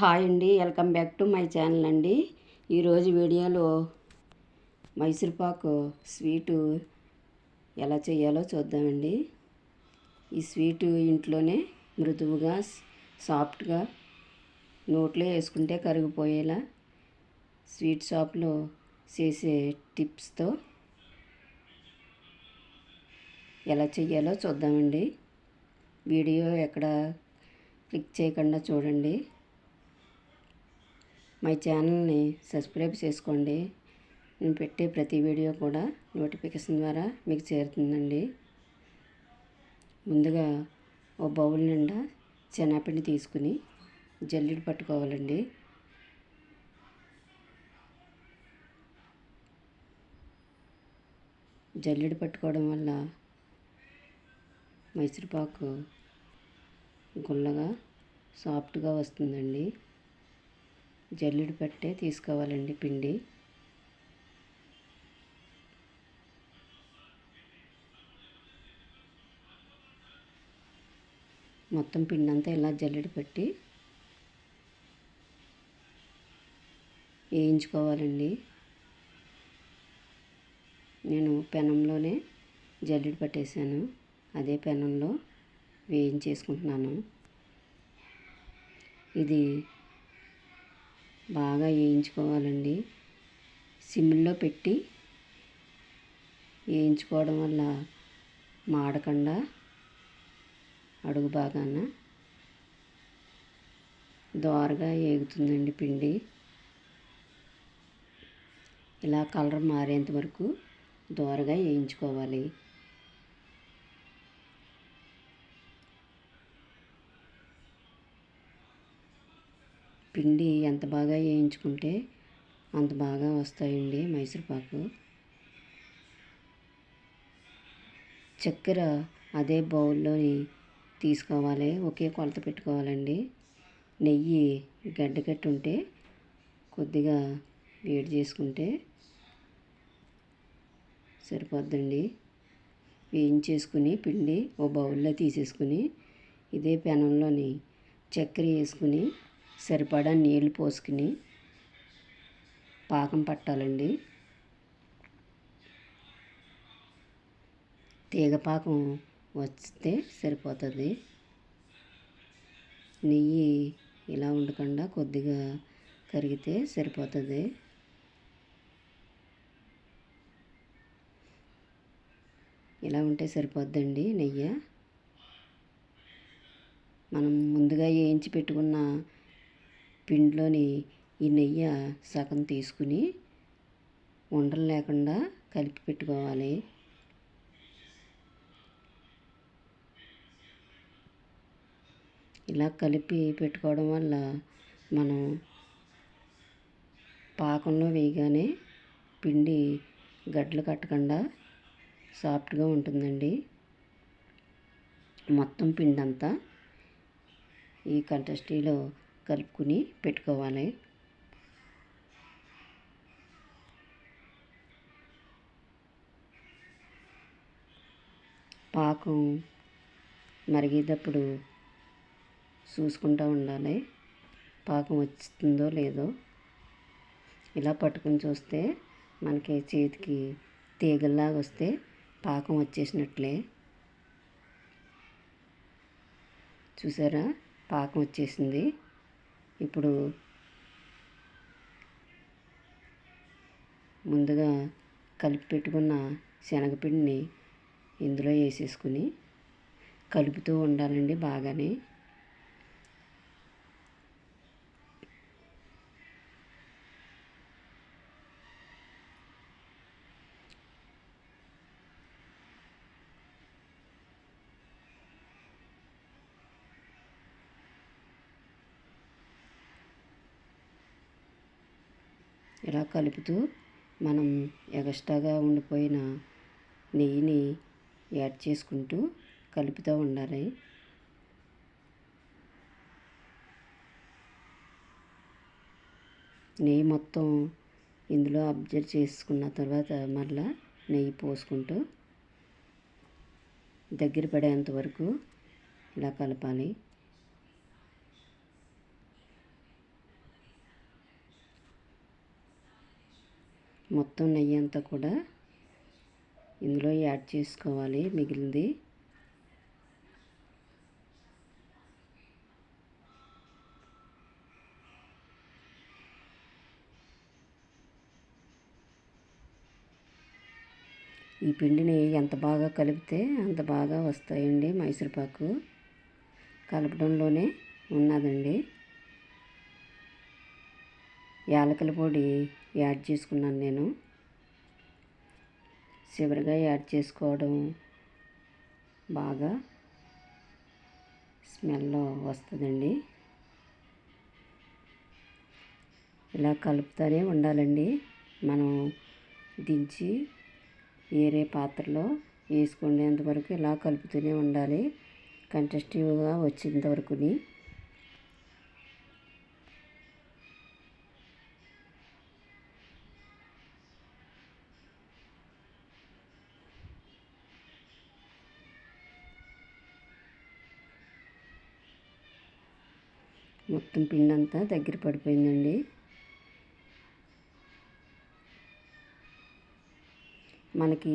Hi అండి welcome back to my channel అండి. ఈరోజు వీడియోలో మైసూర్పాకు స్వీటు ఎలా చేయాలో చూద్దామండి. ఈ స్వీటు ఇంట్లోనే మృదువుగా సాఫ్ట్గా నోట్లో వేసుకుంటే కరిగిపోయేలా స్వీట్ షాప్లో చేసే టిప్స్తో ఎలా చేయాలో చూద్దామండి. వీడియో ఎక్కడ క్లిక్ చేయకుండా చూడండి. మై ఛానల్ని సబ్స్క్రైబ్ చేసుకోండి. నేను పెట్టే ప్రతి వీడియో కూడా నోటిఫికేషన్ ద్వారా మీకు చేరుతుందండి. ముందుగా ఓ బౌల్ నిండా శనగపిండి తీసుకుని జల్లుడు పట్టుకోవాలండి. జల్లెడ పట్టుకోవడం వల్ల మైసూరుపాకు గుల్లగా సాఫ్ట్గా వస్తుందండి. జల్లుడు పట్టే తీసుకోవాలండి పిండి. మొత్తం పిండి అంతా ఇలా జల్లుడు పెట్టి వేయించుకోవాలండి. నేను పెనంలోనే జల్లుడు పట్టేశాను. అదే పెనంలో వేయించేసుకుంటున్నాను. ఇది బాగా వేయించుకోవాలండి. సిమ్లో పెట్టి వేయించుకోవడం వల్ల మాడకుండా అడుగు బాగాన దోరగా వేగుతుందండి పిండి. ఇలా కలర్ మారేంత వరకు దోరగా వేయించుకోవాలి. పిండి ఎంత బాగా వేయించుకుంటే అంత బాగా వస్తాయండి మైసూర్పాకు. చక్కెర అదే బౌల్లోని తీసుకోవాలి ఒకే కొలత పెట్టుకోవాలండి. నెయ్యి గడ్డకట్టు ఉంటే కొద్దిగా వేడి చేసుకుంటే సరిపోద్దండి. వేయించేసుకుని పిండి ఓ బౌల్లో తీసేసుకుని ఇదే పెనంలోని చక్కెర వేసుకుని సరిపడా నీళ్ళు పోసుకుని పాకం పట్టాలండి. తీగ పాకం వస్తే సరిపోతుంది. నెయ్యి ఇలా ఉండకుండా కొద్దిగా కరిగితే సరిపోతుంది. ఇలా ఉంటే సరిపోద్దండి నెయ్యి. మనం ముందుగా వేయించి పెట్టుకున్న పిండిలోని ఈ నెయ్యి సగం తీసుకుని ఉండలు లేకుండా కలిపి పెట్టుకోవాలి. ఇలా కలిపి పెట్టుకోవడం వల్ల మనం పాకంలో వేయగానే పిండి గడ్డలు కట్టకుండా సాఫ్ట్గా ఉంటుందండి. మొత్తం పిండి అంతా ఈ కంటెస్టీలో కలుపుకుని పెట్టుకోవాలి. పాకం మరిగేటప్పుడు చూసుకుంటూ ఉండాలి. పాకం వస్తుందో లేదో ఇలా పట్టుకుని చూస్తే మనకి చేతికి తీగల్లాగా వస్తే పాకం వచ్చేసినట్లే. చూసారా? పాకం వచ్చేసింది. ఇప్పుడు ముందుగా కలిపి పెట్టుకున్న శనగపిండిని ఇందులో వేసేసుకుని కలుపుతూ ఉండాలండి బాగానే. ఇలా కలుపుతూ మనం ఎగస్ట్రాగా ఉండిపోయిన నెయ్యిని యాడ్ చేసుకుంటూ కలుపుతూ ఉండాలి. నెయ్యి మొత్తం ఇందులో అబ్జర్వ్ చేసుకున్న తర్వాత మళ్ళా నెయ్యి పోసుకుంటూ దగ్గర పడేంత వరకు ఇలా కలపాలి. మొత్తం నెయ్యి అంతా కూడా ఇందులో యాడ్ చేసుకోవాలి మిగిలింది. ఈ పిండిని ఎంత బాగా కలిపితే అంత బాగా వస్తాయండి మైసూరుపాకు. కలపడంలోనే ఉన్నదండి. యాలకుల పొడి యాడ్ చేసుకున్నాను నేను. చివరిగా యాడ్ చేసుకోవడం బాగా స్మెల్ వస్తుందండి. ఇలా కలుపుతూనే ఉండాలండి. మనం దించి వేరే పాత్రలో వేసుకునేంత వరకు ఇలా కలుపుతూనే ఉండాలి. కంటెస్టివ్గా వచ్చేంత వరకుని మొత్తం పిండి అంతా దగ్గర పడిపోయిందండి. మనకి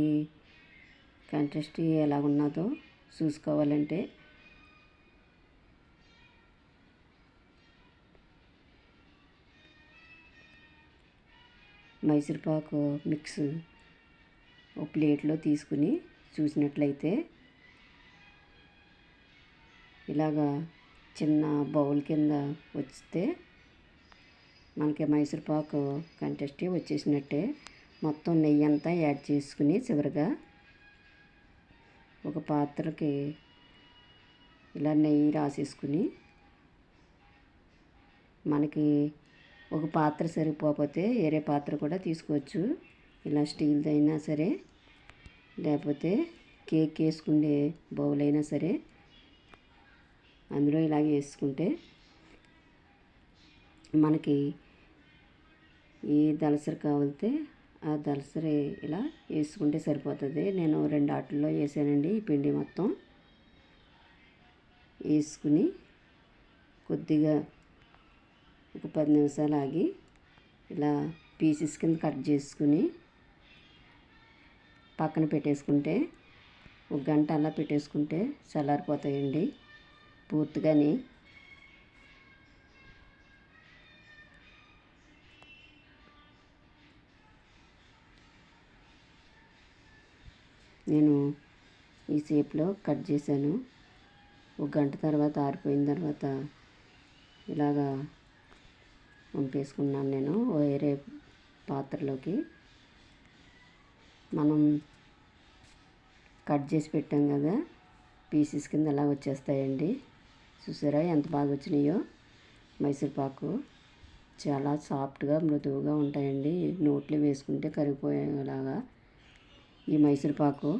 కంటెస్ట్ ఎలా ఉన్నదో చూసుకోవాలంటే మైసూర్పాకు మిక్స్ ఒక ప్లేట్లో తీసుకుని చూసినట్లయితే ఇలాగా చిన్న బౌల్ కింద వస్తే మనకి మైసూర్పాకు కంటెస్టీ వచ్చేసినట్టే. మొత్తం నెయ్యి అంతా యాడ్ చేసుకుని చివరిగా ఒక పాత్రకి ఇలా నెయ్యి రాసేసుకుని మనకి ఒక పాత్ర సరిపోకపోతే వేరే పాత్ర కూడా తీసుకోవచ్చు. ఇలా స్టీల్ది అయినా సరే లేకపోతే కేక్ వేసుకునే బౌల్ అయినా సరే అందులో ఇలాగే వేసుకుంటే మనకి ఏ దలసరి కావాలితే ఆ దలసరి ఇలా వేసుకుంటే సరిపోతుంది. నేను రెండు ఆటల్లో వేసానండి. ఈ పిండి మొత్తం వేసుకుని కొద్దిగా ఒక పది నిమిషాలు ఆగి ఇలా పీసెస్ కింద కట్ చేసుకుని పక్కన పెట్టేసుకుంటే ఒక గంట అలా పెట్టేసుకుంటే చల్లారిపోతాయండి. పూర్తిగాని నేను ఈ షేప్లో కట్ చేశాను. ఒక గంట తర్వాత ఆరిపోయిన తర్వాత ఇలాగా పంపేసుకున్నాను నేను వేరే పాత్రలోకి. మనం కట్ చేసి పెట్టాం కదా పీసెస్ కింద అలా వచ్చేస్తాయండి. చూసారా ఎంత బాగా వచ్చినాయో? మైసూర్పాకు చాలా సాఫ్ట్గా మృదువుగా ఉంటాయండి. నోట్లో వేసుకుంటే కరిగిపోయేలాగా. ఈ మైసూర్పాకు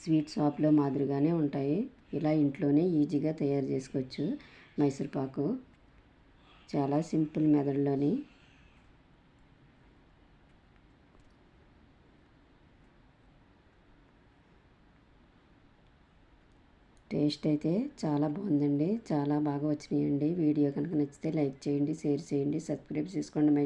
స్వీట్ షాప్లో మాదిరిగానే ఉంటాయి. ఇలా ఇంట్లోనే ఈజీగా తయారు చేసుకోవచ్చు మైసూర్పాకు చాలా సింపుల్ మెథడ్లోని టేస్ట్ అయితే చాలా బాగుందండి. చాలా బాగా వచ్చినాయండి. వీడియో కనుక నచ్చితే లైక్ చేయండి షేర్ చేయండి సబ్స్క్రైబ్ చేసుకోండి మై